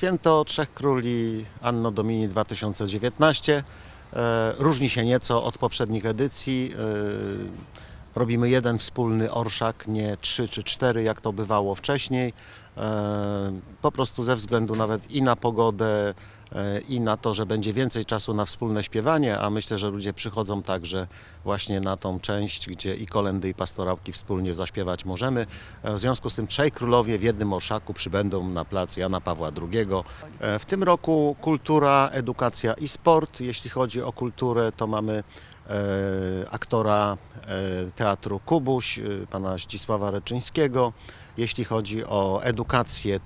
Święto Trzech Króli Anno Domini 2019 e, różni się nieco od poprzednich edycji. E, Robimy jeden wspólny orszak, nie trzy czy cztery, jak to bywało wcześniej. E, Po prostu ze względu nawet i na pogodę, e, i na to, że będzie więcej czasu na wspólne śpiewanie, a myślę, że ludzie przychodzą także właśnie na tą część, gdzie i kolendy, i pastorałki wspólnie zaśpiewać możemy. E, W związku z tym trzej królowie w jednym orszaku przybędą na plac Jana Pawła II. W tym roku kultura, edukacja i sport. Jeśli chodzi o kulturę, to mamy aktora teatru Kubuś, pana Zdzisława Reczyńskiego. Jeśli chodzi o edukację,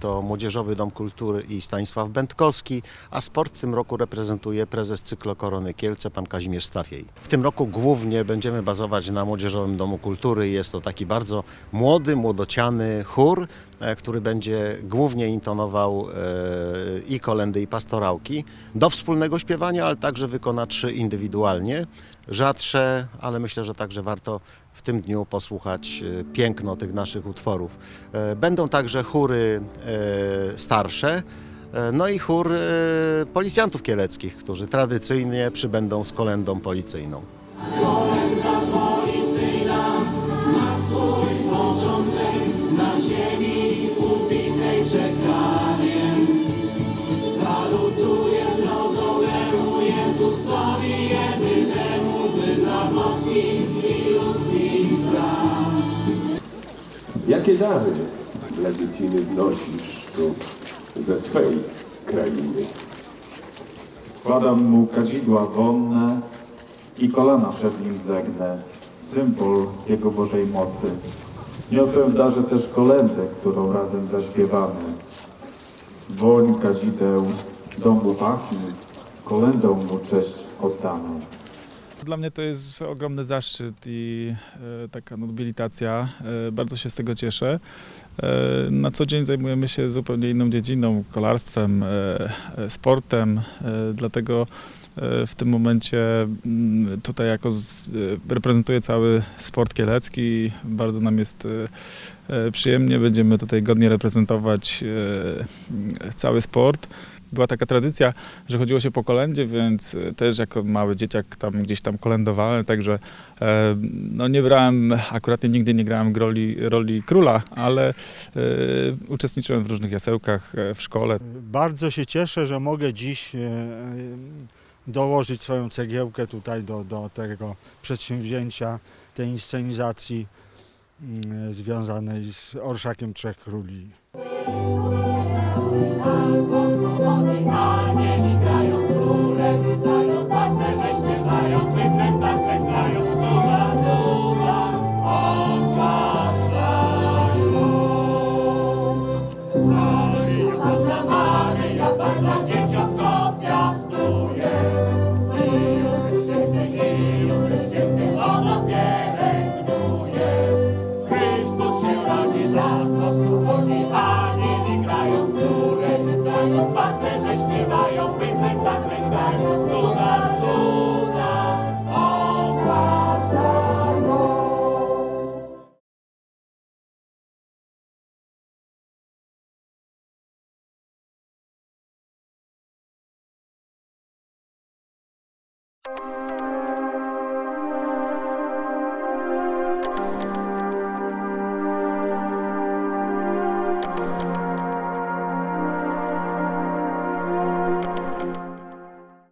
to Młodzieżowy Dom Kultury i Stanisław Będkowski, a sport w tym roku reprezentuje prezes Cyklokorony Kielce, pan Kazimierz Stafiej. W tym roku głównie będziemy bazować na Młodzieżowym Domu Kultury. Jest to taki bardzo młody, młodociany chór, e, który będzie głównie intonował e, i kolendy, i pastorałki do wspólnego śpiewania, ale także wykona trzy indywidualnie. Rzadsze, ale myślę, że także warto w tym dniu posłuchać e, piękno tych naszych utworów. E, Będą także chóry e, starsze, no i chór policjantów kieleckich, którzy tradycyjnie przybędą z kolendą policyjną. na ziemi ubitej czekaniem. Jezusowi jedynemu, by dla boskich i ludzkich praw. Jakie dary dla dzieciny wnosisz tu ze swej krainy? Składam mu kadzidła wonne i kolana przed nim zegnę, symbol Jego Bożej mocy. Niosę w darze też kolędę, którą razem zaśpiewamy. Woń kadzideł, dąbu pachni, kolędą mu cześć oddamy. Dla mnie to jest ogromny zaszczyt i e, taka nobilitacja. E, bardzo się z tego cieszę. E, na co dzień zajmujemy się zupełnie inną dziedziną, kolarstwem, e, e, sportem, e, dlatego e, w tym momencie mm, tutaj jako z, e, reprezentuję cały sport kielecki. Bardzo nam jest przyjemnie, będziemy tutaj godnie reprezentować cały sport. Była taka tradycja, że chodziło się po kolędzie, więc e, też jako mały dzieciak tam gdzieś tam kolędowałem, także e, no nie brałem, akurat nigdy nie grałem roli, roli króla, ale e, uczestniczyłem w różnych jasełkach w szkole. Bardzo się cieszę, że mogę dziś dołożyć swoją cegiełkę tutaj do, do tego przedsięwzięcia, tej inscenizacji związanej z Orszakiem Trzech Króli. you